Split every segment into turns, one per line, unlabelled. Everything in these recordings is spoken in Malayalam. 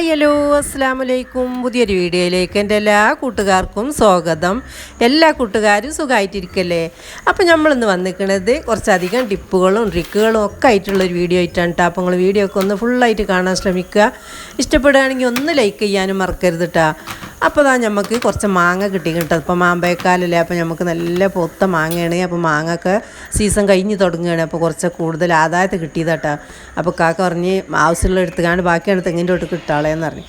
ഹായ് ഹലോ അസ്സാം വലൈക്കും പുതിയൊരു വീഡിയോയിലേക്ക് എന്റെ എല്ലാ കൂട്ടുകാർക്കും സ്വാഗതം. എല്ലാ കൂട്ടുകാരും സുഖമായിട്ടിരിക്കല്ലേ അപ്പോൾ നമ്മളിന്ന് വന്നിരിക്കുന്നത് കുറച്ചധികം ടിപ്പുകളും ട്രിക്കുകളും ഒക്കെ ആയിട്ടുള്ളൊരു വീഡിയോ ആയിട്ടാണ് കേട്ടോ. അപ്പോൾ നിങ്ങൾ വീഡിയോ ഒക്കെ ഒന്ന് ഫുള്ളായിട്ട് കാണാൻ ശ്രമിക്കുക. ഇഷ്ടപ്പെടുകയാണെങ്കിൽ ഒന്ന് ലൈക്ക് ചെയ്യാനും മറക്കരുത് കേട്ടോ. അപ്പോൾ അതാ നമുക്ക് കുറച്ച് മാങ്ങ കിട്ടി കേട്ടോ. ഇപ്പോൾ മാമ്പഴക്കാലല്ലേ അപ്പോൾ നമുക്ക് നല്ല പൊത്ത മാങ്ങയാണ്. അപ്പോൾ മാങ്ങയൊക്കെ സീസൺ കഴിഞ്ഞ് തുടങ്ങുകയാണ്. അപ്പോൾ കുറച്ച് കൂടുതൽ ആദായത്തെ കിട്ടിയതാട്ടോ അപ്പോൾ കാക്ക പറഞ്ഞ് ആവശ്യമുള്ള എടുത്തുകാണ്ട് ബാക്കിയാണ് തെങ്ങിന്റെ തൊട്ട് കിട്ടാളേന്ന് പറഞ്ഞു.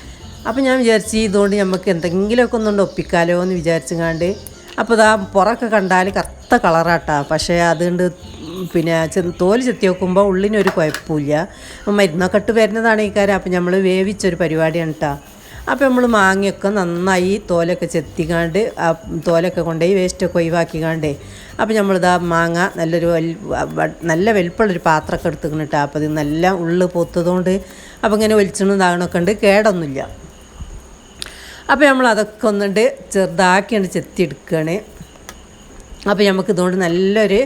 അപ്പോൾ ഞാൻ വിചാരിച്ച് ഇതുകൊണ്ട് നമുക്ക് എന്തെങ്കിലുമൊക്കെ ഒന്നുകൊണ്ട് ഒപ്പിക്കാലോ എന്ന് വിചാരിച്ചുകാണ്ട് അപ്പോൾ ഇതാ പുറമൊക്കെ കണ്ടാൽ കറുത്ത കളറാട്ടാ. പക്ഷേ അതുകൊണ്ട് പിന്നെ തോൽ ചെത്തി നോക്കുമ്പോൾ ഉള്ളിനൊരു കുഴപ്പമില്ല. അപ്പം മരുന്നൊക്കെ ഇട്ട് വരുന്നതാണ് ഈ കാര്യം. അപ്പോൾ നമ്മൾ വേവിച്ചൊരു പരിപാടിയാണ് കേട്ടോ അപ്പോൾ നമ്മൾ മാങ്ങയൊക്കെ നന്നായി തോലൊക്കെ ചെത്തിക്കാണ്ട് ആ തോലൊക്കെ കൊണ്ടുപോയി വേസ്റ്റൊക്കെ ഒഴിവാക്കിക്കാണ്ടേ അപ്പോൾ നമ്മളിതാ മാങ്ങ നല്ലൊരു നല്ല വലുപ്പമുള്ളൊരു പാത്രമൊക്കെ എടുത്തുക്കണം കേട്ടോ അപ്പോൾ ഇത് നല്ല ഉള്ളു പൊത്തതുകൊണ്ട് അപ്പോൾ ഇങ്ങനെ വലിച്ചണും താകണമൊക്കെ ഉണ്ട്. കേടൊന്നുമില്ല. അപ്പോൾ നമ്മൾ അതൊക്കെ ഒന്നുണ്ട് ചെറുതാക്കിയാണ് ചെത്തിയെടുക്കുകയാണ്. അപ്പോൾ നമുക്ക് ഇതുകൊണ്ട് നല്ലൊരു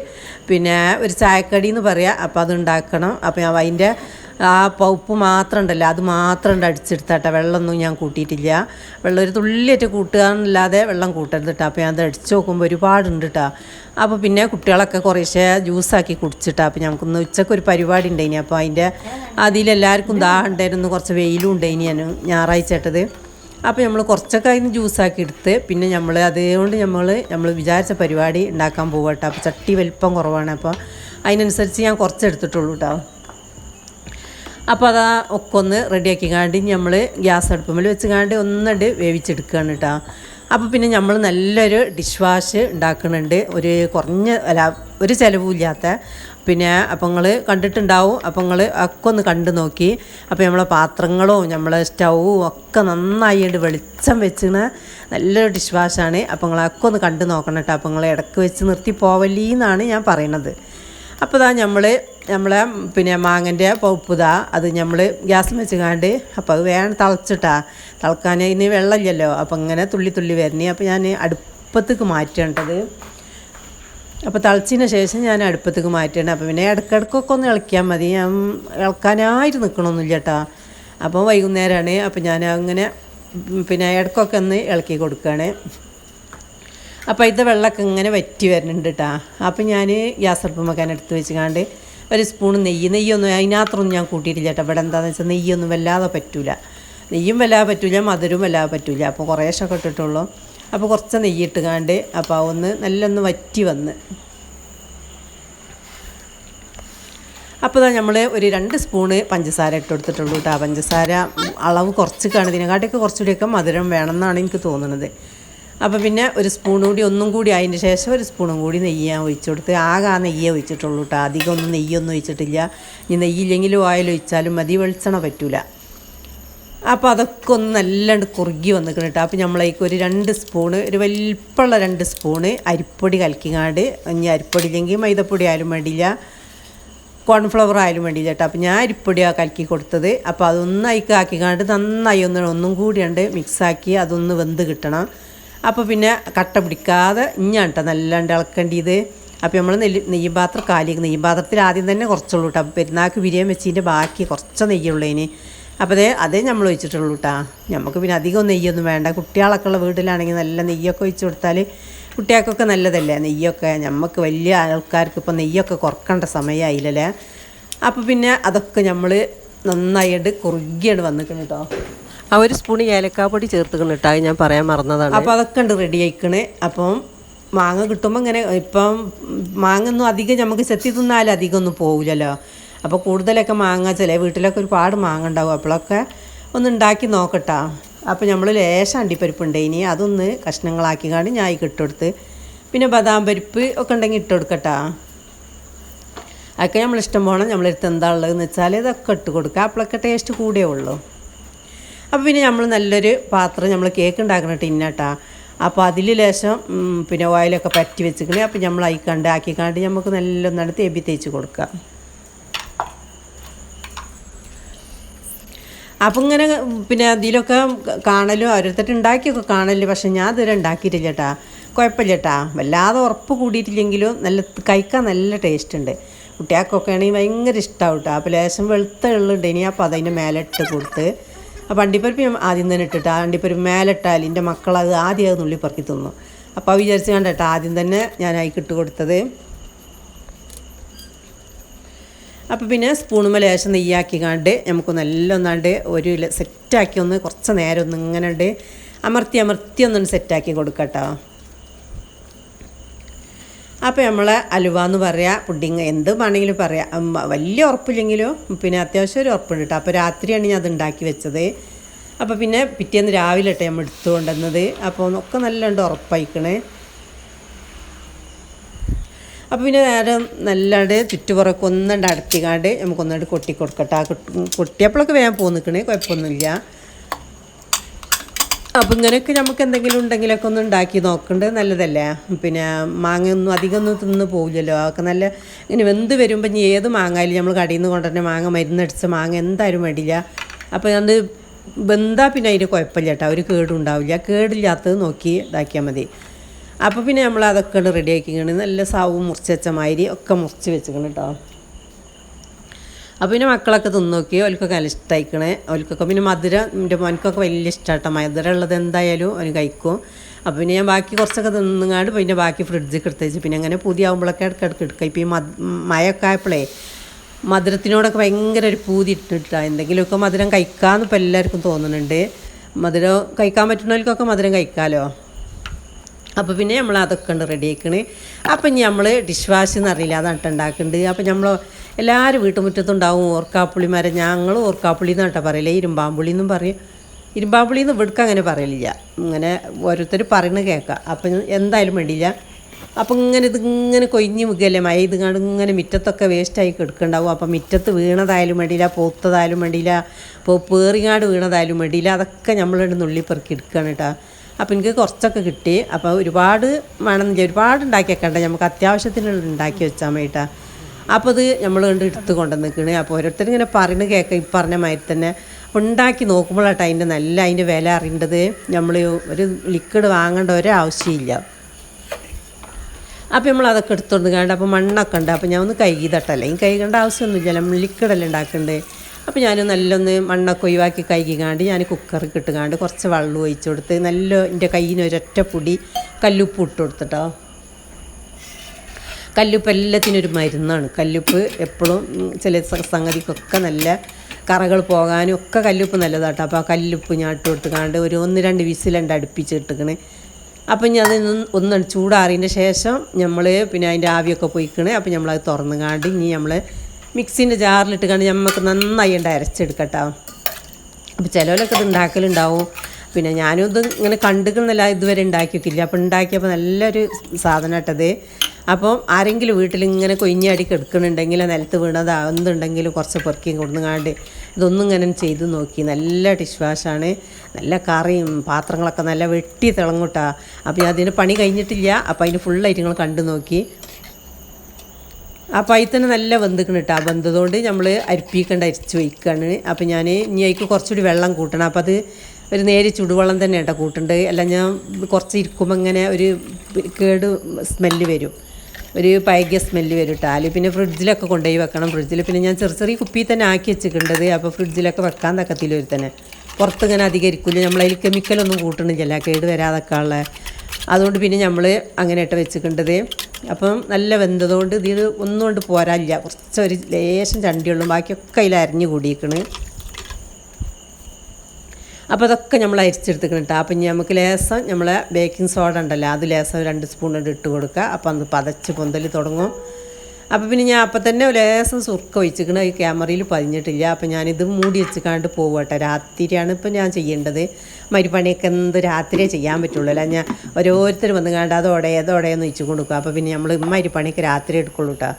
പിന്നെ ഒരു ചായക്കടി എന്ന് പറയാം. അപ്പോൾ അത് ഉണ്ടാക്കണം. അപ്പോൾ അതിന്റെ ആ പൗപ്പ് മാത്രം ഉണ്ടല്ലോ അത് മാത്രം ഉണ്ട് അടിച്ചെടുത്താട്ടെ. വെള്ളമൊന്നും ഞാൻ കൂട്ടിയിട്ടില്ല. വെള്ളം ഒരു തുള്ളിയായിട്ട് കൂട്ടുക എന്നല്ലാതെ വെള്ളം കൂട്ടരുത് കേട്ടോ അപ്പോൾ ഞാൻ അത് അടിച്ച് നോക്കുമ്പോൾ ഒരുപാടുണ്ട് കേട്ടോ അപ്പോൾ പിന്നെ കുട്ടികളൊക്കെ കുറേശ്ശെ ജ്യൂസാക്കി കുടിച്ചിട്ടാ. അപ്പോൾ നമുക്കൊന്ന് ഉച്ചയ്ക്ക് ഒരു പരിപാടി ഉണ്ടായിനി അപ്പോൾ അതിന്റെ അതിലെല്ലാവർക്കും ദാഹം ഉണ്ടായിരുന്നു കുറച്ച് വെയിലും ഉണ്ടായിനി ഞാൻ ഞായറാഴ്ച ഇട്ടത് അപ്പോൾ നമ്മൾ കുറച്ചൊക്കെ അതിന് ജ്യൂസാക്കി എടുത്ത് പിന്നെ നമ്മൾ അതുകൊണ്ട് നമ്മൾ നമ്മൾ വിചാരിച്ച പരിപാടി ഉണ്ടാക്കാൻ പോകട്ടെ അപ്പോൾ ചട്ടി വലിപ്പം കുറവാണ്. അപ്പോൾ അതിനനുസരിച്ച് ഞാൻ കുറച്ച് എടുത്തിട്ടുള്ളൂ കേട്ടോ അപ്പോൾ അതാ ഒക്കെ ഒന്ന് റെഡിയാക്കി കാണ്ടി നമ്മൾ ഗ്യാസ് അടുപ്പുമ്മൽ വെച്ച് കാണ്ട് ഒന്നിട്ട് വേവിച്ചെടുക്കുകയാണ് കേട്ടോ അപ്പോൾ പിന്നെ നമ്മൾ നല്ലൊരു ഡിഷ് വാഷ് ഉണ്ടാക്കുന്നുണ്ട് ഒരു കുറഞ്ഞ അല്ല ഒരു ചിലവുമില്ലാത്ത പിന്നെ അപ്പോൾ നിങ്ങൾ കണ്ടിട്ടുണ്ടാവും. അപ്പോൾ നിങ്ങൾ ഒക്കെ ഒന്ന് കണ്ടു നോക്കി. അപ്പോൾ നമ്മളെ പാത്രങ്ങളും നമ്മളെ സ്റ്റൗവും ഒക്കെ നന്നായി നന്നായിട്ട് വെളിച്ചം വെച്ചിന് നല്ലൊരു ഡിഷ് വാഷാണ് അപ്പോൾ നിങ്ങളൊക്കെ ഒന്ന് കണ്ടു നോക്കണം കേട്ടോ അപ്പോൾ നിങ്ങൾ ഇടയ്ക്ക് വെച്ച് നിർത്തി പോവല്ലീന്നാണ് ഞാൻ പറയണത്. അപ്പോൾ ഇതാ നമ്മൾ നമ്മളെ പിന്നെ മാങ്ങന്റെ പൗപ്പുതാ അത് നമ്മൾ ഗ്യാസ് വെച്ച് കാണ്ട് അപ്പോൾ അത് വേണം തിളച്ചിട്ടാ. തിളക്കാൻ ഇനി വെള്ളമില്ലല്ലോ. അപ്പോൾ ഇങ്ങനെ തുള്ളി തുള്ളി വരണേ. അപ്പോൾ ഞാൻ അടുപ്പത്തേക്ക് മാറ്റേണ്ടത്. അപ്പോൾ തിളച്ചതിന് ശേഷം ഞാൻ അടുപ്പത്തേക്ക് മാറ്റണം അപ്പോൾ പിന്നെ ഇടയ്ക്കിടയ്ക്കൊക്കെ ഒന്ന് ഇളക്കിയാൽ മതി. ഞാൻ ഇളക്കാനായിട്ട് നിൽക്കണമൊന്നുമില്ല കേട്ടോ. അപ്പോൾ വൈകുന്നേരമാണ് അപ്പോൾ ഞാൻ അങ്ങനെ പിന്നെ ഇടയ്ക്കൊക്കെ ഒന്ന് ഇളക്കി കൊടുക്കുകയാണ് അപ്പോൾ ഇത് വെള്ളമൊക്കെ ഇങ്ങനെ വറ്റി വരുന്നുണ്ട് കേട്ടോ. അപ്പോൾ ഞാൻ ഗ്യാസ് അടുപ്പം വെക്കാൻ എടുത്ത് വെച്ചുകാണ്ട് ഒരു സ്പൂൺ നെയ്യ്. നെയ്യൊന്നും അതിനകത്തൊന്നും ഞാൻ കൂട്ടിയിട്ടില്ല കേട്ടോ. ഇവിടെ എന്താണെന്ന് വെച്ചാൽ നെയ്യൊന്നും വല്ലാതെ പറ്റില്ല നെയ്യും വല്ലാതെ പറ്റില്ല മധുരവും വല്ലാതെ പറ്റില്ല അപ്പോൾ കുറേശ്ശൊക്കെ ഇട്ടിട്ടുള്ളൂ. അപ്പോൾ കുറച്ച് നെയ്യ് ഇട്ടുകാണ്ട് അപ്പോൾ ഒന്ന് നല്ലൊന്ന് വറ്റി വന്ന്. അപ്പോൾ ഇതാ നമ്മൾ ഒരു രണ്ട് സ്പൂണ് പഞ്ചസാര ഇട്ട് കൊടുത്തിട്ടുള്ളൂ കേട്ടോ. പഞ്ചസാര അളവ് കുറച്ച് കാണും. ഇതിനെക്കാട്ടിയൊക്കെ കുറച്ചുകൂടിയൊക്കെ മധുരം വേണമെന്നാണ് എനിക്ക് തോന്നുന്നത് അപ്പോൾ പിന്നെ ഒരു സ്പൂൺ കൂടി ഒന്നും കൂടി അതിന് ശേഷം ഒരു സ്പൂണും കൂടി നെയ്യ് ഞാൻ ഒഴിച്ചു കൊടുത്ത് ആകെ ആ നെയ്യേ ഒഴിച്ചിട്ടുള്ളൂ കേട്ടോ അധികം ഒന്നും നെയ്യൊന്നും ഒഴിച്ചിട്ടില്ല. ഇനി നെയ്യില്ലെങ്കിലും ഓയിൽ ഒഴിച്ചാലും മതി. വെളിച്ചെണ്ണ പറ്റൂല. അപ്പോൾ അതൊക്കെ ഒന്ന് നല്ലാണ്ട് കുറുകി വന്നിക്കണം കേട്ടോ അപ്പോൾ നമ്മളേക്ക് ഒരു രണ്ട് സ്പൂണ് ഒരു വലിപ്പമുള്ള രണ്ട് സ്പൂണ് അരിപ്പൊടി കലക്കിങ്ങാണ്ട് ഇനി അരിപ്പൊടി ഇല്ലെങ്കിൽ മൈദപ്പൊടി ആയാലും വേണ്ടിയില്ല. കോൺഫ്ലവർ ആയാലും വേണ്ടിയില്ല കേട്ടോ അപ്പോൾ ഞാൻ അരിപ്പൊടിയാണ് കലക്കി കൊടുത്തത്. അപ്പോൾ അതൊന്ന് അതിക്ക് ആക്കിക്കാണ്ട് നന്നായി ഒന്ന് ഒന്നും കൂടിയുണ്ട് മിക്സാക്കി അതൊന്ന് വെന്ത് കിട്ടണം. അപ്പോൾ പിന്നെ കട്ട പിടിക്കാതെ ഇഞ്ഞാണ് കേട്ടോ നല്ലാണ്ട് ഇളക്കേണ്ടത്. അപ്പോൾ നമ്മൾ നെല്ല് നെയ്യ് പാത്രം കാലി നെയ്യ് പാത്രത്തിൽ ആദ്യം തന്നെ കുറച്ചുള്ളൂ കേട്ടോ പെരുന്നാൾക്ക് ബിരിയാണി വെച്ചതിന്റെ ബാക്കി കുറച്ച് നെയ്യുള്ളതിന് അപ്പോൾ അതേ അതേ നമ്മൾ ഒഴിച്ചിട്ടുള്ളൂ കേട്ടോ നമുക്ക് പിന്നെ അധികം നെയ്യൊന്നും വേണ്ട. കുട്ടികളൊക്കെ ഉള്ള വീട്ടിലാണെങ്കിൽ നല്ല നെയ്യൊക്കെ ഒഴിച്ച് കൊടുത്താൽ കുട്ടികൾക്കൊക്കെ നല്ലതല്ലേ? നെയ്യൊക്കെ നമുക്ക് വലിയ ആൾക്കാർക്ക് ഇപ്പോൾ നെയ്യൊക്കെ കുറക്കേണ്ട സമയമായില്ലല്ലേ അപ്പോൾ പിന്നെ അതൊക്കെ നമ്മൾ നന്നായിട്ട് കുറുകിയാണ് വന്നിട്ടുണ്ട് കേട്ടോ
ആ ഒരു സ്പൂൺ ഏലക്കാപ്പൊടി ചേർത്തുകൊണ്ട് കേട്ടോ ഞാൻ പറയാൻ മറന്നതാണ്.
അപ്പോൾ അതൊക്കെ ഉണ്ട് റെഡി ആയിക്കണേ. അപ്പം മാങ്ങ കിട്ടുമ്പോൾ ഇങ്ങനെ ഇപ്പം മാങ്ങ ഒന്നും അധികം നമുക്ക് ചെത്തി തിന്നാൽ അധികം ഒന്നും പോകില്ലല്ലോ അപ്പോൾ കൂടുതലൊക്കെ മാങ്ങ ചില വീട്ടിലൊക്കെ ഒരുപാട് മാങ്ങ ഉണ്ടാവും അപ്പോഴൊക്കെ ഒന്ന് ഉണ്ടാക്കി നോക്കട്ടാ. അപ്പോൾ നമ്മൾ ലേശം അണ്ടിപ്പരിപ്പ് ഇനി അതൊന്ന് കഷ്ണങ്ങളാക്കി കാണി ഞാൻ ഇട്ടുകൊടുത്ത് പിന്നെ ബദാം പരിപ്പ് ഒക്കെ ഉണ്ടെങ്കിൽ ഇട്ട് കൊടുക്കട്ടാ. അതൊക്കെ നമ്മൾ ഇഷ്ടം പോകണം നമ്മളെടുത്ത് എന്താ ഉള്ളതെന്ന് വെച്ചാൽ ഇതൊക്കെ ഇട്ട് കൊടുക്കുക അപ്പോഴൊക്കെ ടേസ്റ്റ് കൂടിയേ ഉള്ളൂ. അപ്പോൾ പിന്നെ നമ്മൾ നല്ലൊരു പാത്രം നമ്മൾ കേക്ക് ഉണ്ടാക്കുന്ന ടിന്നട്ടാ അപ്പോൾ അതിൽ ലേശം പിന്നെ ഓയിലൊക്കെ പറ്റി വെച്ചിക്കണേ. അപ്പോൾ നമ്മൾ അയക്കാണ്ട് കണ്ട് നമുക്ക് നല്ല നല്ലൊന്നാണ് തേബി തേച്ച് കൊടുക്കുക അപ്പം ഇങ്ങനെ പിന്നെ അതിലൊക്കെ കാണലും ഓരോരുത്തർ ഉണ്ടാക്കിയൊക്കെ കാണൽ പക്ഷെ ഞാൻ ഇതുവരെ ഉണ്ടാക്കിയിട്ടില്ല കേട്ടാ കുഴപ്പമില്ല കേട്ടാ വല്ലാതെ ഉറപ്പ് കൂടിയിട്ടില്ലെങ്കിലും നല്ല കഴിക്കാൻ നല്ല ടേസ്റ്റ് ഉണ്ട് കുട്ടികൾക്കൊക്കെ ആണെങ്കിൽ ഭയങ്കര ഇഷ്ടമാവും കേട്ടോ അപ്പോൾ ലേശം വെളുത്ത എള്ളുണ്ട് ഇനി അപ്പോൾ അതിന്റെ മേലെ ഇട്ട് കൊടുത്ത് അപ്പോൾ അണ്ടിപ്പരിപ്പ് ഞാൻ ആദ്യം തന്നെ ഇട്ടിട്ട് ആ അണ്ടിപ്പരിപ്പ് മേലിട്ടാൽ എന്റെ മക്കളത് ആദ്യം അത് നുള്ളി പറക്കി തിന്നു അപ്പോൾ വിചാരിച്ച് കണ്ടിട്ട് ആദ്യം തന്നെ ഞാൻ അതിക്ക് ഇട്ട് കൊടുത്തത്. അപ്പോൾ പിന്നെ സ്പൂണുമ്മ ലേശം നെയ്യാക്കി കണ്ട് നമുക്ക് നല്ല ഒന്നാണ്ട് ഒരു സെറ്റാക്കി ഒന്ന് കുറച്ച് നേരം ഒന്ന് ഇങ്ങനെ ഉണ്ട് അമർത്തി അമർത്തി ഒന്നൊന്ന് സെറ്റാക്കി കൊടുക്കട്ടോ. അപ്പോൾ നമ്മൾ അലുവ എന്ന് പറയാം പുഡിങ് എന്ത് വേണമെങ്കിലും പറയാം. വലിയ ഉറപ്പില്ലെങ്കിലും പിന്നെ അത്യാവശ്യം ഒരു ഉറപ്പുണ്ട് കേട്ടോ. അപ്പോൾ രാത്രിയാണ് ഞാൻ അത് ഉണ്ടാക്കി വെച്ചത്. അപ്പോൾ പിന്നെ പിറ്റേന്ന് രാവിലെ ഇട്ടേ നമ്മൾ എടുത്തു കൊണ്ടുവന്നത്. അപ്പോൾ ഒക്കെ നല്ലോണ്ട് ഉറപ്പായിക്കണേ. അപ്പോൾ പിന്നെ നേരെ നല്ലാണ്ട് ചുറ്റുപുറമൊക്കെ അടുത്തിക്കാണ്ട് നമുക്കൊന്നുകൊണ്ട് കൊട്ടി കൊടുക്കട്ടെ കൊട്ടിയപ്പോഴൊക്കെ വേഗം പോകുന്നിക്കണേ കുഴപ്പമൊന്നുമില്ല. അപ്പം ഇങ്ങനെയൊക്കെ നമുക്ക് എന്തെങ്കിലും ഉണ്ടെങ്കിലൊക്കെ ഒന്ന് ഉണ്ടാക്കി നോക്കേണ്ടത് നല്ലതല്ലേ? പിന്നെ മാങ്ങ ഒന്നും അധികം ഒന്നും തിന്ന് പോവില്ലല്ലോ. അതൊക്കെ നല്ല ഇങ്ങനെ വെന്ത് വരുമ്പോൾ ഇനി ഏത് മാങ്ങായാലും നമ്മൾ കടയിൽ നിന്ന് കൊണ്ടുവരുന്ന മാങ്ങ മരുന്നടിച്ച മാങ്ങ എന്തായാലും വേണ്ടില്ല. അപ്പോൾ അത് വെന്താൽ പിന്നെ അതിന് കുഴപ്പമില്ല കേട്ടോ. ഒരു കേടുണ്ടാവില്ല കേടില്ലാത്തത് നോക്കി ഇതാക്കിയാൽ മതി. അപ്പോൾ പിന്നെ നമ്മൾ അതൊക്കെ റെഡി ആക്കിക്കണേ നല്ല സാവും മുറിച്ച് വെച്ച മാതിരി ഒക്കെ മുറിച്ച് വെച്ചിക്കണം കേട്ടോ. അപ്പോൾ പിന്നെ മക്കളൊക്കെ തിന്നു നോക്കി ഓൽക്കൊക്കെ നല്ല ഇഷ്ടമായിക്കണേ ഓൽക്കൊക്കെ പിന്നെ മധുരം എന്റെ മോനക്കൊക്കെ വലിയ ഇഷ്ടമാട്ടോ മധുരം ഉള്ളത് എന്തായാലും അവന് കഴിക്കും. അപ്പോൾ പിന്നെ ഞാൻ ബാക്കി കുറച്ചൊക്കെ തിന്നുങ്ങാണ്ട് പിന്നെ ബാക്കി ഫ്രിഡ്ജിൽ എടുത്തേച്ച് പിന്നെ അങ്ങനെ പുതിയാവുമ്പോഴൊക്കെ ഇടയ്ക്ക് ഇടയ്ക്ക് എടുക്കുക ഇപ്പോൾ ഈ മഴയൊക്കെ ആയപ്പോഴേ മധുരത്തിനോടൊക്കെ ഭയങ്കര ഒരു പൂതി ഇട്ടിട്ടാണ് എന്തെങ്കിലുമൊക്കെ മധുരം കഴിക്കാമെന്ന് ഇപ്പോൾ എല്ലാവർക്കും തോന്നുന്നുണ്ട്. മധുരം കഴിക്കാൻ പറ്റുന്നവർക്കൊക്കെ മധുരം കഴിക്കാമല്ലോ അപ്പോൾ പിന്നെ നമ്മൾ അതൊക്കെ ഉണ്ട് റെഡി ആക്കണ് അപ്പം നമ്മൾ ഡിഷ് വാഷ് എന്നറിയില്ല അതാണ് ഉണ്ടാക്കുന്നുണ്ട് അപ്പം നമ്മൾ എല്ലാവരും വീട്ടുമുറ്റത്തുണ്ടാവും ഓർക്കാപ്പുളി മരം. ഞങ്ങൾ ഓർക്കാപ്പുളി എന്നാട്ടാ കേട്ടോ പറയില്ല ഇരുമ്പാമ്പുളി എന്നും പറയും. ഇരുമ്പാമ്പുളി എന്ന് ഇവിടേക്ക് അങ്ങനെ പറയലില്ല. ഇങ്ങനെ ഓരോരുത്തർ പറയുന്നത് കേൾക്കാം. അപ്പം എന്തായാലും വേണ്ടിയില്ല. അപ്പം ഇങ്ങനെ ഇതിങ്ങനെ കൊയ്ഞ്ഞ് മുഖല്ലേ? മഴ ഇത് കണ്ട് ഇങ്ങനെ മുറ്റത്തൊക്കെ വേസ്റ്റായി കിടക്കുന്നുണ്ടാവും അപ്പം മുറ്റത്ത് വീണതായാലും വേണ്ടിയില്ല പൂത്തതായാലും വേണ്ടിയില്ല ഇപ്പോൾ പേറിങ്ങാട് വീണതായാലും വേണ്ടിയില്ല. അതൊക്കെ നമ്മളുടെ നുള്ളി പെറുക്കി എടുക്കുകയാണ് കേട്ടോ. അപ്പം എനിക്ക് കുറച്ചൊക്കെ കിട്ടി. അപ്പോൾ ഒരുപാട് വേണമെന്നില്ല ഒരുപാട് ഉണ്ടാക്കി വെക്കണ്ട നമുക്ക് അത്യാവശ്യത്തിനുള്ള ഉണ്ടാക്കി വെച്ചാൽ മതിട്ടാ അപ്പോൾ അത് നമ്മൾ കണ്ട് എടുത്ത് കൊണ്ടുവന്ന് നിൽക്കണേ അപ്പോൾ ഓരോരുത്തർ ഇങ്ങനെ പറയുന്നത് കേൾക്കാം ഈ പറഞ്ഞ മാതിരി തന്നെ ഉണ്ടാക്കി നോക്കുമ്പോഴാട്ടോ അതിന്റെ നല്ല അതിന്റെ വില അറിയേണ്ടത്. നമ്മൾ ഒരു ലിക്വിഡ് വാങ്ങേണ്ട ഒരാവശ്യമില്ല അപ്പോൾ നമ്മൾ അതൊക്കെ എടുത്തുകൊണ്ട് കണ്ട് അപ്പോൾ മണ്ണൊക്കെ ഉണ്ട്. അപ്പോൾ ഞാൻ ഒന്ന് കൈകി തട്ടല്ലേ ഈ കൈകേണ്ട ആവശ്യമൊന്നുമില്ല. നമ്മൾ ലിക്വിഡല്ലേ ഉണ്ടാക്കണ്ടേ. അപ്പോൾ ഞാൻ നല്ലൊന്ന് മണ്ണൊക്കെ ഒഴിവാക്കി കൈകിക്കാണ്ട് ഞാൻ കുക്കറിൽ കിട്ടുകാണ്ട് കുറച്ച് വെള്ളം ഒഴിച്ചു കൊടുത്ത് നല്ല എന്റെ കയ്യിന് ഒരൊറ്റ പൊടി കല്ലുപ്പ് ഇട്ട് കൊടുത്തിട്ടോ. കല്ലുപ്പ് എല്ലാത്തിനും ഒരു മരുന്നാണ്. കല്ലുപ്പ് എപ്പോഴും ചില സംഗതിക്കൊക്കെ നല്ല കറകൾ പോകാനും ഒക്കെ കല്ലുപ്പ് നല്ലതാട്ടോ. അപ്പോൾ ആ കല്ലുപ്പ് ഞാൻ ഇട്ട് കൊടുത്തുകാണ്ട് ഒരു ഒന്ന് രണ്ട് വിസിലുണ്ട് അടുപ്പിച്ച് ഇട്ടിക്കണ് അപ്പം ഞാൻ അത് ഒന്ന് ചൂടാറിയതിന്റെ ശേഷം നമ്മൾ പിന്നെ അതിന്റെ ആവിയൊക്കെ പോയിക്കണ്. അപ്പം നമ്മളത് തുറന്ന് കാണ്ട് ഇനി നമ്മൾ മിക്സിന്റെ ജാറിലിട്ട് കണ്ട് നമുക്ക് നന്നായി ഉണ്ട് അരച്ചെടുക്കട്ടോ. അപ്പോൾ ചിലവരൊക്കെ ഇത് ഉണ്ടാക്കലുണ്ടാവും പിന്നെ ഞാനും ഇത് ഇങ്ങനെ കണ്ടുക്കുന്നല്ല ഇതുവരെ ഉണ്ടാക്കിയിട്ടില്ല അപ്പം അപ്പോൾ ഉണ്ടാക്കിയപ്പോൾ നല്ലൊരു സാധനം ഇട്ടത് അപ്പം ആരെങ്കിലും വീട്ടിൽ ഇങ്ങനെ കൊയിഞ്ഞാടി കിടക്കണുണ്ടെങ്കിൽ നിലത്ത് വീണത് എന്തുണ്ടെങ്കിലും കുറച്ച് പെറുക്കിയും കൊടുങ്ങാണ്ട് ഇതൊന്നും ഇങ്ങനെ ചെയ്ത് നോക്കി. നല്ല ഡിഷ് വാഷാണ് നല്ല കറിയും പാത്രങ്ങളൊക്കെ നല്ല വെട്ടി തിളങ്ങൂട്ടാ. അപ്പം ഞാൻ അതിന് പണി കഴിഞ്ഞിട്ടില്ല. അപ്പം അതിന് ഫുള്ളായിട്ട് നിങ്ങൾ കണ്ടു നോക്കി. അപ്പോൾ അതിൽ തന്നെ നല്ല വെന്തിക്കണം കേട്ടോ വെന്തതുകൊണ്ട് നമ്മൾ അരിപ്പിക്കേണ്ട അരിച്ച് വയ്ക്കുകയാണ് അപ്പോൾ ഞാൻ ഇനി അതിക്ക് കുറച്ചുകൂടി വെള്ളം കൂട്ടണം. അപ്പോൾ അത് ഒരു നേരി ചുടുവെള്ളം തന്നെ കേട്ടോ കൂട്ടുണ്ട്. അല്ല ഞാൻ കുറച്ച് ഇരിക്കുമ്പോൾ ഇങ്ങനെ ഒരു കേട് സ്മെല്ല് വരും. ഒരു പൈകിയ സ്മെല്ല് വരും അല്ലെങ്കിൽ പിന്നെ ഫ്രിഡ്ജിലൊക്കെ കൊണ്ടുപോയി വെക്കണം. ഫ്രിഡ്ജിൽ പിന്നെ ഞാൻ ചെറിയ ചെറിയ കുപ്പി തന്നെ ആക്കി വെച്ചിട്ടുണ്ടത് അപ്പോൾ ഫ്രിഡ്ജിലൊക്കെ വെക്കാൻ തക്കത്തില്ല ഒരു തന്നെ. പുറത്തിങ്ങനെ അധികം ഇരിക്കില്ല നമ്മളതിൽ കെമിക്കലൊന്നും കൂട്ടണില്ല കേട് വരാതൊക്കെ ഉള്ള. അതുകൊണ്ട് പിന്നെ നമ്മൾ അങ്ങനെ ഇട്ട് വെച്ചിട്ടുണ്ടത് അപ്പം നല്ല വെന്തതുകൊണ്ട് ഇതിൽ ഒന്നും കൊണ്ട് പോരാനില്ല. കുറച്ചൊരു ലേശം ചണ്ടിയുള്ളൂ ബാക്കിയൊക്കെ അതിൽ അരിഞ്ഞു കൂടിയിരിക്കണ് അപ്പോൾ അതൊക്കെ നമ്മൾ അരിച്ചെടുത്തിക്കണം കേട്ടോ അപ്പം ഇനി നമുക്ക് ലേസം നമ്മളെ ബേക്കിംഗ് സോഡ ഉണ്ടല്ലോ അത് ലേസം രണ്ട് സ്പൂൺ കൊണ്ട് ഇട്ട് കൊടുക്കുക. അപ്പം അത് പതച്ച് പൊന്തൽ തുടങ്ങും. അപ്പോൾ പിന്നെ ഞാൻ അപ്പം തന്നെ ലേസം സുർക്ക ഒഴിച്ചിക്കണ ഈ ക്യാമറയിൽ പതിഞ്ഞിട്ടില്ല. അപ്പം ഞാനിത് മൂടി വെച്ചിക്കാണ്ട് പോവട്ടെ രാത്രിയാണ് ഇപ്പം ഞാൻ ചെയ്യേണ്ടത്. മരുപണിയൊക്കെ എന്ത് രാത്രിയേ ചെയ്യാൻ പറ്റുള്ളൂ. അല്ല ഞാൻ ഓരോരുത്തർ വന്ന് കാണ്ട് അതോടെ ഏതോടെയെന്ന് ഒഴിച്ച് കൊടുക്കുക അപ്പോൾ പിന്നെ നമ്മൾ മരുപണിയൊക്കെ രാത്രി എടുക്കുള്ളൂ കേട്ടോ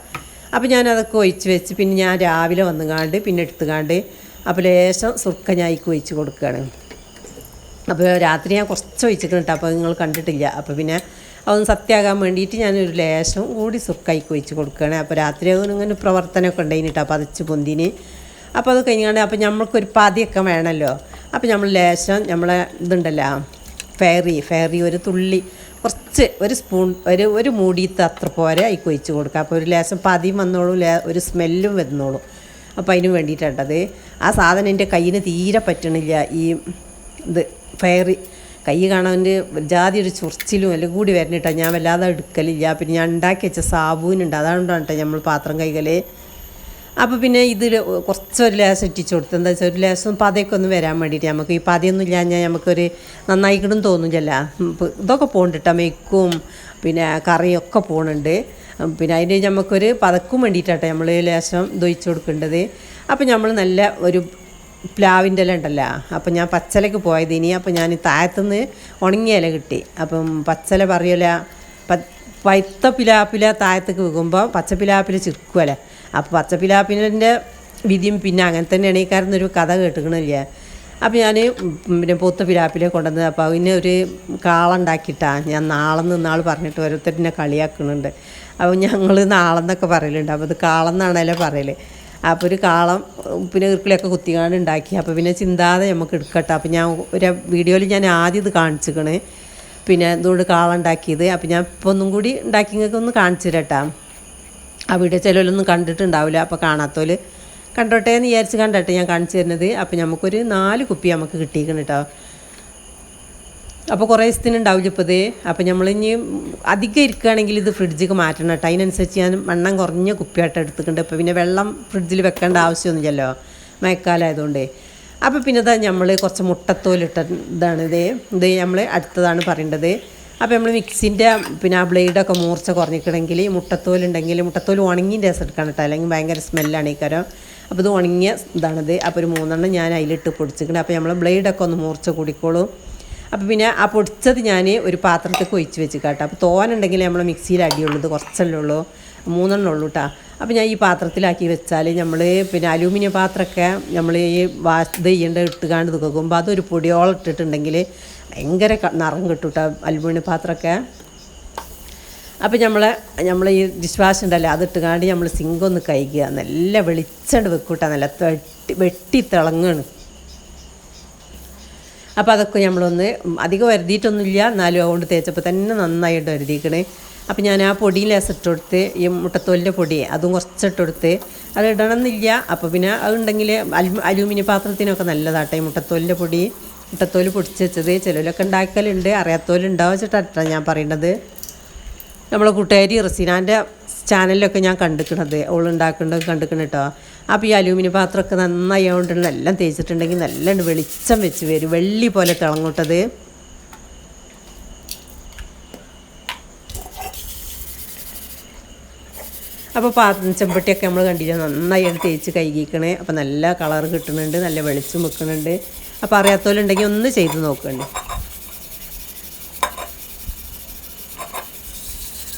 അപ്പോൾ ഞാനതൊക്കെ ഒഴിച്ച് വെച്ച് പിന്നെ ഞാൻ രാവിലെ വന്നുകാണ്ട് പിന്നെ എടുത്തുകാണ്ട് അപ്പോൾ ലേശം സുർക്ക ഞാൻ ഒഴിച്ച് കൊടുക്കുകയാണ് അപ്പോൾ രാത്രി ഞാൻ കുറച്ച് ഒഴിച്ചിട്ടുണ്ട്. കേട്ടോ അപ്പോൾ നിങ്ങൾ കണ്ടിട്ടില്ല. അപ്പോൾ പിന്നെ അതൊന്ന് സത്യമാകാൻ വേണ്ടിയിട്ട് ഞാനൊരു ലേശം കൂടി സുർക്കായിക്ക് ഒഴിച്ച് കൊടുക്കുകയാണ് അപ്പോൾ രാത്രി ഇങ്ങനെ പ്രവർത്തനമൊക്കെ ഉണ്ടായിന് കേട്ടോ പതച്ച് പൊന്തിന്. അപ്പോൾ അത് കഴിഞ്ഞാണ് അപ്പോൾ നമ്മൾക്കൊരു പതിയൊക്കെ വേണമല്ലോ. അപ്പോൾ നമ്മൾ ലേശം നമ്മളെ ഇതുണ്ടല്ലോ ഫെയറി ഫെയറി ഒരു തുള്ളി കുറച്ച് ഒരു സ്പൂൺ ഒരു ഒരു മൂടിയത്ത് അത്ര പോരെ അതിക്ക് ഒഴിച്ച് കൊടുക്കുക അപ്പോൾ ഒരു ലേശം പതിയും വന്നോളും ഒരു സ്മെല്ലും വരുന്നോളും. അപ്പോൾ അതിന് വേണ്ടിയിട്ടത് ആ സാധനം എന്റെ കയ്യിന് തീരെ പറ്റണില്ല. ഈ ഇത് ഫയർ കൈ കാണാൻ ജാതി ഒരു ചൊറിച്ചിലും എല്ലാം കൂടി വരണിട്ടാണ് ഞാൻ വല്ലാതെ എടുക്കലില്ല. പിന്നെ ഞാൻ ഉണ്ടാക്കി വെച്ച സാബൂനുണ്ട് അതുകൊണ്ടാണ് കേട്ടോ നമ്മൾ പാത്രം കൈകളെ അപ്പോൾ പിന്നെ ഇതിൽ കുറച്ചൊരു ലേശം ഇട്ടിച്ച് കൊടുത്ത്. എന്താ വെച്ചാൽ ഒരു ലേശം പതയൊക്കെ ഒന്ന് വരാൻ വേണ്ടിയിട്ട് നമുക്ക് ഈ പതയൊന്നും ഇല്ലാഞ്ഞാൽ നമുക്കൊരു നന്നായിക്കിടും തോന്നുന്നില്ല ഇതൊക്കെ പോകുന്നുണ്ട് മെയ്ക്കും പിന്നെ കറിയൊക്കെ പോകുന്നുണ്ട് പിന്നെ അതിന് നമുക്കൊരു പതക്കും വേണ്ടിയിട്ടാട്ടെ നമ്മൾ ലേശം ദൊയിച്ച് കൊടുക്കേണ്ടത്. അപ്പോൾ നമ്മൾ നല്ല ഒരു പ്ലാവിന്റെ ഇല ഉണ്ടല്ലോ അപ്പം ഞാൻ പച്ചലക്ക് പോയത്. ഇനി അപ്പം ഞാൻ താഴത്തുനിന്ന് ഉണങ്ങിയ ഇല കിട്ടി. അപ്പം പച്ചല പറയല പൈത്ത പിലാപ്പില താഴത്തേക്ക് വെക്കുമ്പോൾ പച്ച പിലാപ്പില ചിർക്കുമല്ലേ അപ്പോൾ പച്ച വിധിയും പിന്നെ അങ്ങനെ തന്നെയാണ്. ഈ ഒരു കഥ കേട്ടുകണില്ലേ അപ്പോൾ ഞാൻ പിന്നെ പൂത്ത പിലാപ്പില കൊണ്ടുവന്നത്. അപ്പോൾ അതിന് ഒരു കാളുണ്ടാക്കിയിട്ടാണ് ഞാൻ നാളെ നിന്നാൾ പറഞ്ഞിട്ട് ഓരോരുത്തരിനെ കളിയാക്കുന്നുണ്ട് അപ്പോൾ ഞങ്ങൾ നാളെന്നൊക്കെ പറയലുണ്ട്. അപ്പോൾ ഇത് കാളെന്നാണല്ലോ പറയൽ അപ്പോൾ ഒരു കാളം പിന്നെ ഇറുക്കിലൊക്കെ കുത്തിക്കാണ്ട് ഉണ്ടാക്കി. അപ്പോൾ പിന്നെ ചിന്താതെ നമുക്ക് എടുക്കട്ടെ. അപ്പോൾ ഞാൻ ഒരു വീഡിയോയിൽ ഞാൻ ആദ്യം ഇത് കാണിച്ചിരിക്കണ് പിന്നെ ഇതുകൊണ്ട് കാളുണ്ടാക്കിയത് അപ്പോൾ ഞാൻ ഇപ്പോൾ ഒന്നും കൂടി ഉണ്ടാക്കി നിങ്ങൾക്ക് ഒന്ന് കാണിച്ചു തരട്ടാ ആ വീഡിയോ ചിലവരൊന്നും കണ്ടിട്ടുണ്ടാവില്ല. അപ്പോൾ കാണാത്തോൽ കണ്ടോട്ടെ എന്ന് വിചാരിച്ച് കണ്ടട്ടെ ഞാൻ കാണിച്ചു തരുന്നത്. അപ്പോൾ നമുക്കൊരു നാല് കുപ്പി നമുക്ക് കിട്ടിയിരിക്കണം കേട്ടോ അപ്പോൾ കുറേ ദിവസത്തിന് ഉണ്ടാവില്ല ഇപ്പോൾ ഇത്? അപ്പോൾ ഇനി അധികം ഇരിക്കുകയാണെങ്കിൽ ഇത് ഫ്രിഡ്ജിക്ക് മാറ്റണം കേട്ടോ. അതിനനുസരിച്ച് ഞാൻ വണ്ണം കുറഞ്ഞ കുപ്പിയായിട്ട് എടുത്തിട്ടുണ്ട്. ഇപ്പോൾ പിന്നെ വെള്ളം ഫ്രിഡ്ജിൽ വെക്കേണ്ട ആവശ്യമൊന്നുമില്ലല്ലോ. മഴക്കാലമായതുകൊണ്ട് അപ്പോൾ പിന്നെ ഇതാ നമ്മൾ കുറച്ച് മുട്ടത്തോലിട്ട ഇതാണ് ഇത്. ഇത് നമ്മൾ അടുത്തതാണ് പറയേണ്ടത്. അപ്പോൾ നമ്മൾ മിക്സിന്റെ പിന്നെ ആ ബ്ലേഡൊക്കെ മൂർച്ച കുറഞ്ഞിക്കണമെങ്കിൽ മുട്ടത്തോലുണ്ടെങ്കിൽ മുട്ടത്തോൽ ഉണങ്ങിന്റെ രസം എടുക്കണം കേട്ടോ. അല്ലെങ്കിൽ ഭയങ്കര സ്മെല്ലാണ് ഈ കരം. അപ്പോൾ ഇത് ഉണങ്ങിയ ഇതാണിത്. അപ്പോൾ ഒരു മൂന്നെണ്ണം ഞാൻ അതിലിട്ട് പൊടിച്ചിട്ടുണ്ട്. അപ്പോൾ നമ്മൾ ബ്ലേഡൊക്കെ ഒന്ന് മൂർച്ച കൂടിക്കോളും. അപ്പോൾ പിന്നെ ആ പൊടിച്ചത് ഞാൻ ഒരു പാത്രത്തേക്ക് ഒഴിച്ച് വെച്ച് കേട്ടോ. അപ്പോൾ തോനുണ്ടെങ്കിൽ നമ്മൾ മിക്സിയിൽ അടിയുള്ളത് കുറച്ചല്ലേ ഉള്ളൂ മൂന്നെണ്ണം ഉള്ളൂ കേട്ടോ അപ്പോൾ ഞാൻ ഈ പാത്രത്തിലാക്കി വെച്ചാൽ നമ്മൾ പിന്നെ അലൂമിനിയം പാത്രമൊക്കെ നമ്മൾ ഈ വാഷ് ഇത് ചെയ്യേണ്ട ഇട്ടുകാണ്ട് നിൽക്കുമ്പോൾ അതൊരു പൊടിയോളം ഇട്ടിട്ടുണ്ടെങ്കിൽ ഭയങ്കര നിറം കിട്ടും കേട്ടോ അലുമിനിയം പാത്രമൊക്കെ. അപ്പോൾ നമ്മൾ നമ്മൾ ഈ ഡിഷ് വാഷ് ഉണ്ടല്ലോ അതിട്ടുകാണ്ട് നമ്മൾ സിങ്കൊന്ന് കഴുകുക നല്ല വെളിച്ചണ്ട് വെക്കൂട്ടാ നല്ല വെട്ടി വെട്ടി തിളങ്ങാണ്. അപ്പോൾ അതൊക്കെ നമ്മളൊന്ന് അധികം വരുതിയിട്ടൊന്നുമില്ല. എന്നാലും അതുകൊണ്ട് തേച്ചപ്പോൾ തന്നെ നന്നായിട്ട് വരുതിക്കണേ അപ്പോൾ ഞാൻ ആ പൊടി അസിട്ടെടുത്ത് ഈ മുട്ടത്തോലിന്റെ പൊടി അതും കുറച്ചിട്ടെടുത്ത് അത് ഇടണമെന്നില്ല. അപ്പോൾ പിന്നെ അതുണ്ടെങ്കിൽ അലു അലൂമിനിയം പാത്രത്തിനൊക്കെ നല്ലതാട്ടെ. ഈ മുട്ടത്തോലിന്റെ പൊടി മുട്ടത്തോൽ പൊടിച്ച് വെച്ചത് ചിലരൊക്കെ ഉണ്ടാക്കലുണ്ട്. അറിയാത്തോലുണ്ടാവും ഞാൻ പറയേണ്ടത് നമ്മളെ കൂട്ടുകാരി റസീനാന്റെ ചാനലിലൊക്കെ ഞാൻ കണ്ടിക്കണത്. ഓളുണ്ടാക്കുന്നത് കണ്ടിക്കണം കേട്ടോ അപ്പോൾ ഈ അലൂമിനിയം പാത്രമൊക്കെ നന്നായി ആയതുകൊണ്ട് എല്ലാം തേച്ചിട്ടുണ്ടെങ്കിൽ നല്ലോണം വെളിച്ചം വെച്ച് വരും. വെള്ളി പോലെ തിളങ്ങോട്ടത്. അപ്പോൾ പാത്രം ചെമ്പട്ടിയൊക്കെ നമ്മൾ കണ്ടില്ല നന്നായി അത് തേച്ച് കൈകിക്കണേ അപ്പോൾ നല്ല കളർ കിട്ടുന്നുണ്ട് നല്ല വെളിച്ചം വെക്കുന്നുണ്ട്. അപ്പോൾ അറിയാത്തവരുണ്ടെങ്കിൽ ഒന്ന് ചെയ്ത് നോക്കണ്ടേ.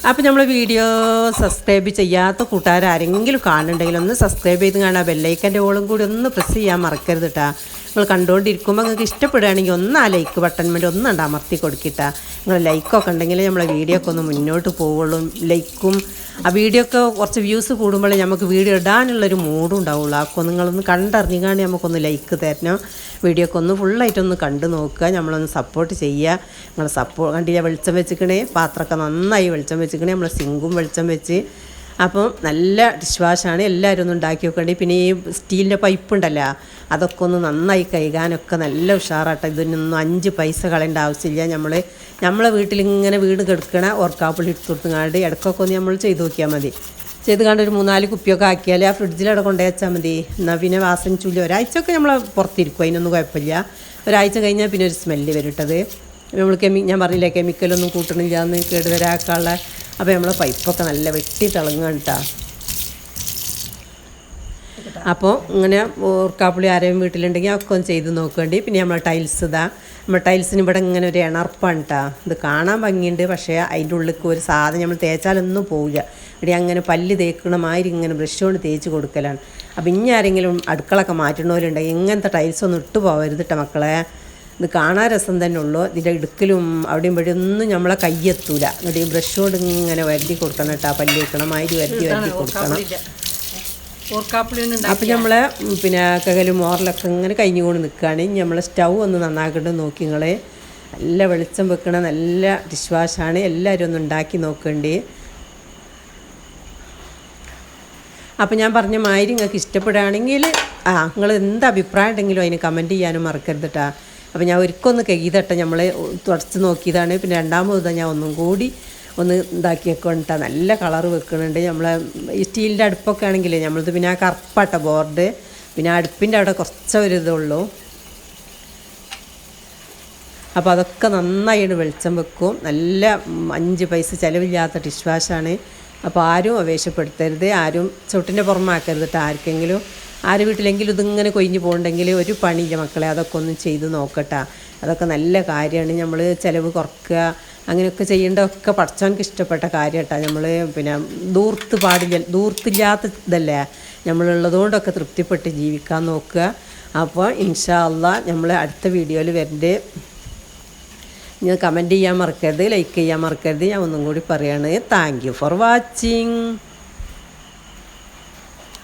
അപ്പോൾ നമ്മൾ വീഡിയോ സബ്സ്ക്രൈബ് ചെയ്യാത്ത കൂട്ടുകാർ ആരെങ്കിലും കാണുന്നുണ്ടെങ്കിൽ ഒന്ന് സബ്സ്ക്രൈബ് ചെയ്ത് കാണാം ബെല്ലൈക്കന്റെ ഓളും കൂടി ഒന്ന് പ്രസ് ചെയ്യാൻ മറക്കരുത് കേട്ടാ നിങ്ങൾ കണ്ടുകൊണ്ടിരിക്കുമ്പോൾ നിങ്ങൾക്ക് ഇഷ്ടപ്പെടുകയാണെങ്കിൽ ഒന്ന് ആ ലൈക്ക് ബട്ടൺ വേണ്ടി ഒന്ന് ഉണ്ട് അമർത്തി കൊടുക്കിട്ട. നിങ്ങൾ ലൈക്കൊക്കെ ഉണ്ടെങ്കിൽ നമ്മളെ വീഡിയോ ഒക്കെ ഒന്ന് മുന്നോട്ട് പോവുള്ളൂ. ലൈക്കും ആ വീഡിയോ ഒക്കെ കുറച്ച് വ്യൂസ് കൂടുമ്പോഴേ നമുക്ക് വീഡിയോ ഇടാനുള്ളൊരു മൂഡും ഉണ്ടാവുള്ളൂ. അപ്പോൾ നിങ്ങളൊന്ന് കണ്ടറിഞ്ഞിങ്ങാണ്ട് നമുക്കൊന്ന് ലൈക്ക് തരണം. വീഡിയോ ഒക്കെ ഒന്ന് ഫുള്ളായിട്ടൊന്ന് കണ്ടു നോക്കുക. നമ്മളൊന്ന് സപ്പോർട്ട് ചെയ്യുക. നിങ്ങൾ സപ്പോർട്ട് കണ്ടില്ല വെളിച്ചം വെച്ചിക്കണേ പാത്രമൊക്കെ നന്നായി വെളിച്ചം വെച്ചിക്കണേ നമ്മൾ സിങ്കും വെളിച്ചം വെച്ച് അപ്പം നല്ല ഡിഷ് വാഷാണ് എല്ലാവരും ഒന്ന് ഉണ്ടാക്കി വെക്കേണ്ടി പിന്നെ ഈ സ്റ്റീലിന്റെ പൈപ്പ് ഉണ്ടല്ലോ അതൊക്കെ ഒന്ന് നന്നായി കഴുകാനൊക്കെ നല്ല ഉഷാറായിട്ട് ഇതിനൊന്നും അഞ്ച് പൈസ കളയേണ്ട ആവശ്യമില്ല. നമ്മൾ നമ്മളെ വീട്ടിലിങ്ങനെ വീട് കിടക്കണ ഓർക്കാപ്പുള്ളി എടുത്തു കൊടുത്തുങ്ങാണ്ട് ഇടയ്ക്കൊക്കെ ഒന്ന് നമ്മൾ ചെയ്ത് നോക്കിയാൽ മതി. ചെയ്ത് കണ്ട് ഒരു മൂന്നാൽ കുപ്പിയൊക്കെ ആക്കിയാൽ ആ ഫ്രിഡ്ജിലവിടെ കൊണ്ടുപോയി വെച്ചാൽ മതി. എന്നാൽ പിന്നെ വാസന ചൂൽ ഒരാഴ്ചയൊക്കെ നമ്മൾ പുറത്തിരിക്കും. അതിനൊന്നും കുഴപ്പമില്ല. ഒരാഴ്ച കഴിഞ്ഞാൽ പിന്നെ ഒരു സ്മെല്ല് വരട്ടത് നമ്മൾ കെമി ഞാൻ പറഞ്ഞില്ലേ കെമിക്കലൊന്നും കൂട്ടണില്ല എന്ന് കേടുവരാക്കാനുള്ള അപ്പോൾ നമ്മളെ പൈപ്പൊക്കെ നല്ല വെട്ടി തിളങ്ങുകയാണ് കേട്ടോ അപ്പോൾ ഇങ്ങനെ ഊർക്കാപ്പുളി ആരെയും വീട്ടിലുണ്ടെങ്കിൽ ഒക്കെ ഒന്ന് ചെയ്ത് നോക്കേണ്ടി. പിന്നെ നമ്മൾ ടൈൽസ് ഇതാ. നമ്മൾ ടൈൽസിന് ഇവിടെ ഇങ്ങനെ ഒരു ഇണർപ്പാണ് കേട്ടോ ഇത് കാണാൻ ഭംഗിയുണ്ട് പക്ഷേ അതിന്റെ ഉള്ളിലേക്ക് ഒരു സാധനം നമ്മൾ തേച്ചാലൊന്നും പോവില്ല. ഇവിടെ അങ്ങനെ പല്ല് തേക്കണ മാതിരി ഇങ്ങനെ ബ്രഷ് കൊണ്ട് തേച്ച് കൊടുക്കലാണ്. അപ്പോൾ ഇനി ആരെങ്കിലും അടുക്കളൊക്കെ മാറ്റണവരുണ്ടെങ്കിൽ ഇങ്ങനത്തെ ടൈൽസ് ഒന്നും ഇട്ട് പോകരുത് കേട്ടോ മക്കളെ. ഇത് കാണാൻ രസം തന്നെ ഉള്ളൂ. ഇതിന്റെ ഇടുക്കലും അവിടെയും ഇവിടെ ഒന്നും നമ്മളെ കയ്യെത്തൂല. എന്നിട്ട് ഈ ബ്രഷ് കൊണ്ട് ഇങ്ങനെ വരുത്തി കൊടുക്കണം കേട്ടോ പല്ല് വെക്കണം മാതിരി വരുത്തി വരുത്തി കൊടുക്കണം. അപ്പം നമ്മൾ പിന്നെ കകലും മോറിലൊക്കെ ഇങ്ങനെ കഴിഞ്ഞുകൊണ്ട് നിൽക്കുകയാണ് നിൽക്കുകയാണെങ്കിൽ നമ്മളെ സ്റ്റൗ ഒന്ന് നന്നാക്കിയിട്ട് നോക്കി നിങ്ങളെ. നല്ല വെളിച്ചം വെക്കണ നല്ല ഡിഷ് വാഷാണ് എല്ലാവരും ഒന്ന് ഉണ്ടാക്കി നോക്കേണ്ടി. അപ്പം ഞാൻ പറഞ്ഞ മാതിരി നിങ്ങൾക്ക് ഇഷ്ടപ്പെടുകയാണെങ്കിൽ ആ നിങ്ങൾ എന്ത് അഭിപ്രായം ഉണ്ടെങ്കിലും അതിന് കമന്റ് ചെയ്യാനും മറക്കരുത് കേട്ടോ അപ്പോൾ ഞാൻ ഒരിക്കൊന്ന് കെയ്തട്ടെ. നമ്മൾ തുടച്ച് നോക്കിയതാണ്. പിന്നെ രണ്ടാമത് ഞാൻ ഒന്നും കൂടി ഒന്ന് ഇതാക്കി വെക്കണ്ട നല്ല കളർ വെക്കുന്നുണ്ട് നമ്മളെ ഈ സ്റ്റീലിന്റെ അടുപ്പൊക്കെ ആണെങ്കിൽ നമ്മളത് പിന്നെ ആ കറുപ്പാട്ട ബോർഡ്. പിന്നെ അടുപ്പിന്റെ അവിടെ കുറച്ചൊരു ഇതുള്ളൂ അപ്പോൾ അതൊക്കെ നന്നായിട്ട് വെളിച്ചം വെക്കും. നല്ല അഞ്ച് പൈസ ചിലവില്ലാത്ത ഡിഷ് വാഷാണ്. അപ്പോൾ ആരും അപേക്ഷപ്പെടുത്തരുത് ആരും ചുട്ടിന്റെ പുറമാക്കരുത് ആർക്കെങ്കിലും ആര് വീട്ടിലെങ്കിലും ഇതിങ്ങനെ കൊയിഞ്ഞു പോകണ്ടെങ്കിൽ ഒരു പണിയില്ല മക്കളെ അതൊക്കെ ഒന്ന് ചെയ്ത് നോക്കട്ടെ. അതൊക്കെ നല്ല കാര്യമാണ്. നമ്മൾ ചിലവ് കുറക്കുക അങ്ങനെയൊക്കെ ചെയ്യേണ്ടതൊക്കെ പഠിച്ചവനക്ക് ഇഷ്ടപ്പെട്ട കാര്യം കേട്ടോ നമ്മൾ പിന്നെ ദൂർത്ത് പാടില്ല ദൂർത്തില്ലാത്ത ഇതല്ലേ? നമ്മളുള്ളതുകൊണ്ടൊക്കെ തൃപ്തിപ്പെട്ട് ജീവിക്കാൻ നോക്കുക. അപ്പോൾ ഇൻഷാ അല്ല നമ്മൾ അടുത്ത വീഡിയോയിൽ വരണ്ടേ. ഞാൻ കമന്റ് ചെയ്യാൻ മറക്കരുത് ലൈക്ക് ചെയ്യാൻ മറക്കരുത്. ഞാൻ ഒന്നും കൂടി പറയാണ്. Thank you for watching.